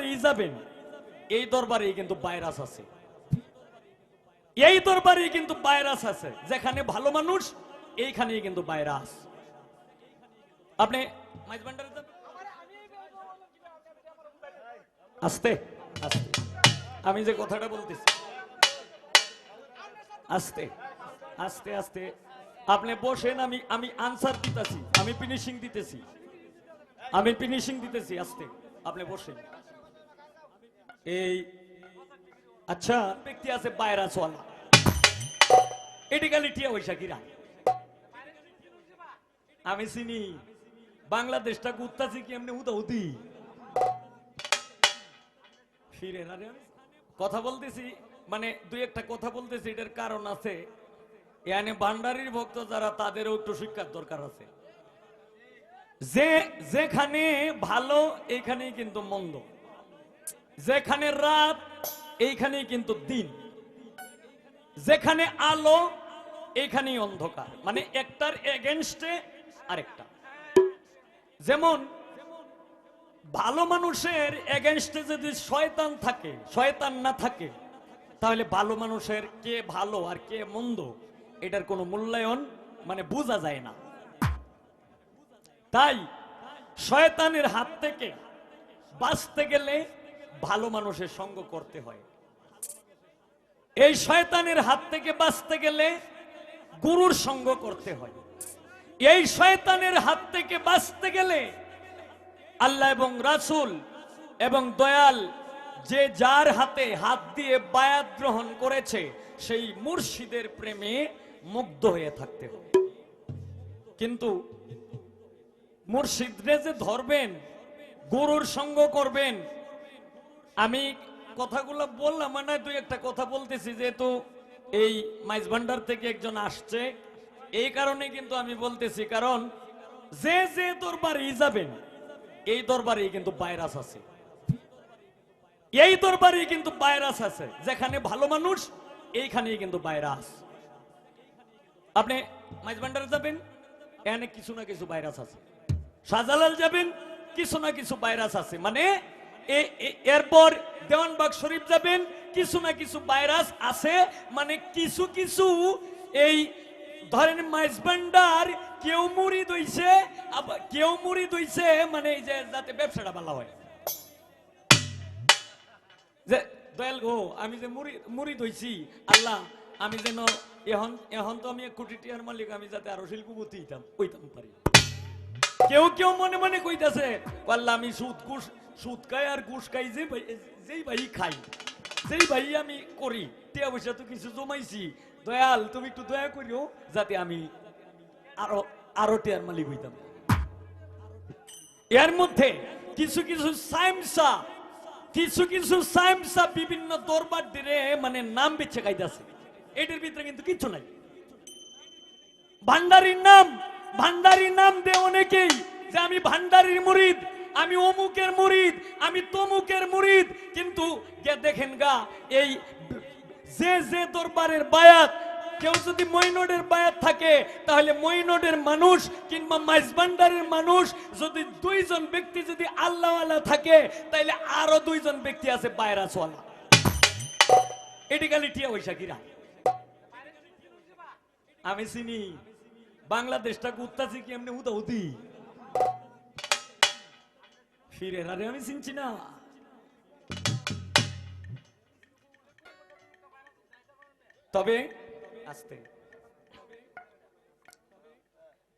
দরবারেই যাবেন, এই দরবারেই কিন্তু ভাইরাস আছে। এই দরবারেই কিন্তু ভাইরাস আছে, যেখানে ভালো মানুষ, এইখানেই কিন্তু ভাইরাস আপনি আস্তে আমি যে কথাটা বলতেছি, আস্তে আস্তে আস্তে। আপনি বসেন, আমি আমি আনসার দিতেছি, আমি ফিনিশিং দিতেছি। আমি ফিনিশিং দিতেছি, আস্তে। আপনি বসেন। এই আচ্ছা ব্যক্তি আছে বাইরাস ওয়ালা এটি খালি টিয়া কিরা আমি চিনি। বাংলাদেশটা ঘুরতাছি কি এমনি উদা উদি ফিরে না কথা বলতেছি মানে দুই একটা কথা বলতেছি, এটার কারণ আছে। এখানে ভান্ডারির ভক্ত যারা, তাদেরও একটু শিক্ষার দরকার আছে। যে, যেখানে ভালো, এখানেই কিন্তু মন্দ। যেখানে রাত, এইখানেই কিন্তু দিন। যেখানে আলো, এইখানেই অন্ধকার। মানে একটার এগেনস্টে আরেকটা। যেমন, ভালো মানুষের এগেনস্টে যদি শয়তান থাকে, শয়তান না থাকে, তাহলে ভালো মানুষের কে ভালো আর কে মন্দ, এটার কোনো মূল্যায়ন মানে বোঝা যায় না। তাই, শয়তানের হাত থেকে বাঁচতে গেলে ভালো মানুষের সঙ্গ করতে হয়। এই শয়তানের হাত থেকে বাঁচতে গেলে গুরুর সঙ্গ করতে হয়। এই শয়তানের হাত থেকে বাঁচতে গেলে আল্লাহ এবং রাসূল এবং দয়াল যে যার হাতে হাত দিয়ে বায়াত গ্রহণ করেছে, সেই মুর্শিদের প্রেমে মুগ্ধ হয়ে থাকতে হবে। কিন্তু মুর্শিদরে যে ধরবেন, গুরুর সঙ্গ করবেন আমি কথাগুলো বললাম মানে দুই একটা কথা বলতেছি যেহেতু এই মাইজ ভান্ডার থেকে একজন আসছে। এই কারণে কিন্তু আমি বলতেছি, কারণ যে যে দরবারে যাবেন, এই দরবারে কিন্তু ভাইরাস আছে। এই দরবারে কিন্তু ভাইরাস আছে। যেখানে ভালো মানুষ, এইখানেই কিন্তু ভাইরাস। আপনি মাইজ ভান্ডারে যাবেন, এখানে কিছু না কিছু ভাইরাস আছে। শাহজালাল যাবেন, কিছু না কিছু ভাইরাস আছে। মানে এরপর দেওয়ানবাগ শরীফ যাবেন, কিছু না কিছু ভাইরাস আছে মানে কিছু কিছু এই ধরেন মাইজবান্ডার কেউ মুড়ি দইছে আবার কেউ মুড়ি দইছে মানে এই যে যাতে ব্যবসাটা ভালো হয়। যে দয়াল গো, আমি যে মুড়ি মুড়ি দইছি আল্লাহ, আমি যেন এখন এখন তো আমি কোটি টিয়ার মালিক, আমি যাতে আরও শিল্পপতি হইতাম হইতাম পারি। কেউ কেউ মনে মনে কইতাছে, আল্লাহ, আমি সুদ সুদ খাই আর ঘুষ খাই যে যেই ভাই খাই, যেই ভাই আমি করি, টিয়া পয়সা তো কিছু জমাইছি। দয়াল, তুমি একটু দয়া করিও, যাতে আমি আরও আরও টিয়ার মালিক হইতাম। এর মধ্যে কিছু কিছু সাইমসা কিছু কিছু সাইমসা বিভিন্ন দরবার দিয়ে মানে নাম বেছে খাইতেছে। এটার ভিতরে কিন্তু কিছু নাই। ভান্ডারির নাম ভান্ডারির নাম দে অনেকেই, যে আমি ভান্ডারির মুরিদ। আমি অমুকের মুরিদ, আমি তমুকের মুরিদ। কিন্তু গে দেখেন গা, এই যে যে দরবারের বায়াত, কেউ যদি মইনডের বায়াত থাকে, তাহলে মইনডের মানুষ কিংবা মাইজবান্ডারের মানুষ যদি দুইজন ব্যক্তি যদি আল্লাহওয়ালা থাকে তাহলে আরও দুইজন ব্যক্তি আছে বায়রাসওয়ালা এটি খালি টিয়া পয়সা কিরা? আমি চিনি। বাংলাদেশটা ঘুরতাছি কি এমনি উদা উদি ফিরে আরে আমি চিনছি না তবে আস্তে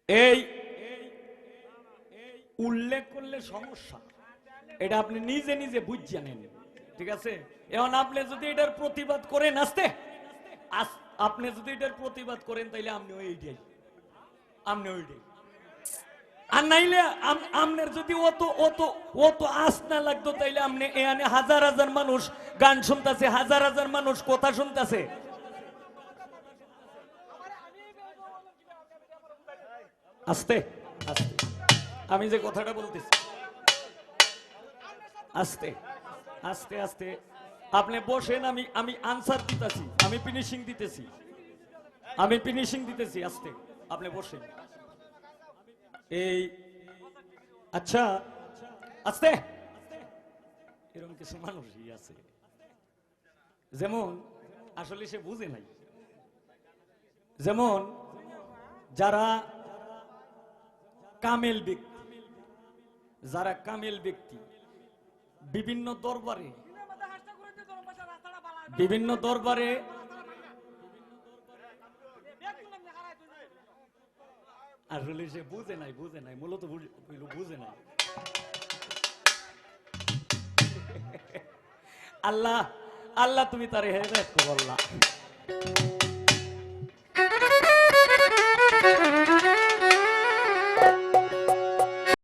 এই উল্লেখ করলে সমস্যা। এটা আপনি নিজে নিজে বুঝ জানেন ঠিক আছে? এখন আপনি যদি এটার প্রতিবাদ করেন আস্তে। আস- আপনি যদি এটার প্রতিবাদ করেন তাইলে আপনি ওইটাই আপনি ওইটাই আর নাইলে আম- আমনের যদি অত অত অত আস না লাগতো, তাইলে আপনি এখানে হাজার হাজার মানুষ গান শুনতেছে, হাজার হাজার মানুষ কথা শুনতেছে। আস্তে আস্তে। আমি যে কথাটা বলতেছি, আস্তে আস্তে আস্তে। আপনি বসেন, আমি আমি আনসার দিতেছি, আমি ফিনিশিং দিতেছি। আমি ফিনিশিং দিতেছি, আস্তে। আপনি বসেন। এই আচ্ছা আস্তে। এরকম কিছু মানুষই আছে। যেমন, আসলে সে বুঝে নাই। যেমন, যারা কামেল ব্যক্তি, যারা কামেল ব্যক্তি, বিভিন্ন দরবারে বিভিন্ন দরবারে আসলে সে বুঝে নাই বুঝে নাই মূলত বুঝ- নাই আল্লাহ আল্লাহ তুমি তার হেদায়ত করো আল্লাহ